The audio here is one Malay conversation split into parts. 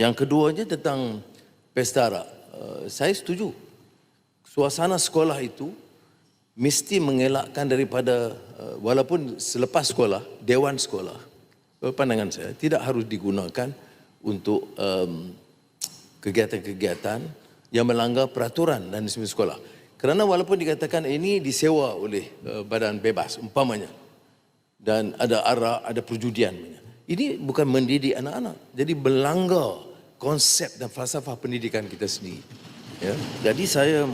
Yang keduanya tentang pesta arak. Uh, saya setuju. Suasana sekolah itu mesti mengelakkan daripada uh, walaupun selepas sekolah, dewan sekolah. uh, Pandangan saya tidak harus digunakan untuk um, kegiatan-kegiatan yang melanggar peraturan dan disiplin sekolah. Kerana walaupun dikatakan ini disewa oleh uh, badan bebas umpamanya dan ada arak, ada perjudian. Ini bukan mendidik anak-anak. Jadi melanggar konsep dan falsafah pendidikan kita sendiri. Ya. Jadi saya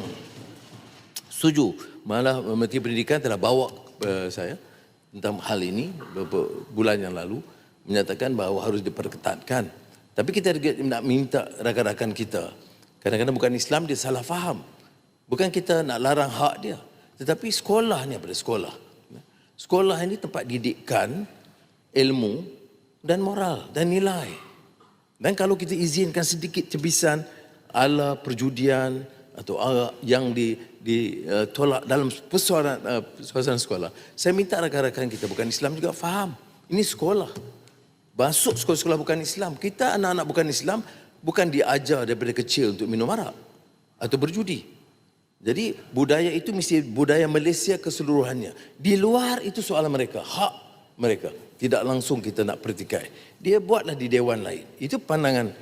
setuju. Malah Menteri Pendidikan telah bawa uh, saya tentang hal ini beberapa bulan yang lalu menyatakan bahawa harus diperketatkan. Tapi kita nak minta rakan-rakan kita. Kadang-kadang bukan Islam dia salah faham. Bukan kita nak larang hak dia. Tetapi sekolah ni apa? Sekolah. Sekolah ini tempat didikan ilmu dan moral dan nilai. Dan kalau kita izinkan sedikit cebisan ala perjudian atau ala yang di ditolak dalam persoalan uh, suasana sekolah, saya minta rakan-rakan kita bukan Islam juga faham. Ini sekolah. Masuk sekolah-sekolah bukan Islam. Kita anak-anak bukan Islam bukan diajar daripada kecil untuk minum arak atau berjudi. Jadi budaya itu mesti budaya Malaysia keseluruhannya. Di luar itu soalan mereka, hak mereka. Tidak langsung kita nak pertikai. Dia buatlah di dewan lain. Itu pandangan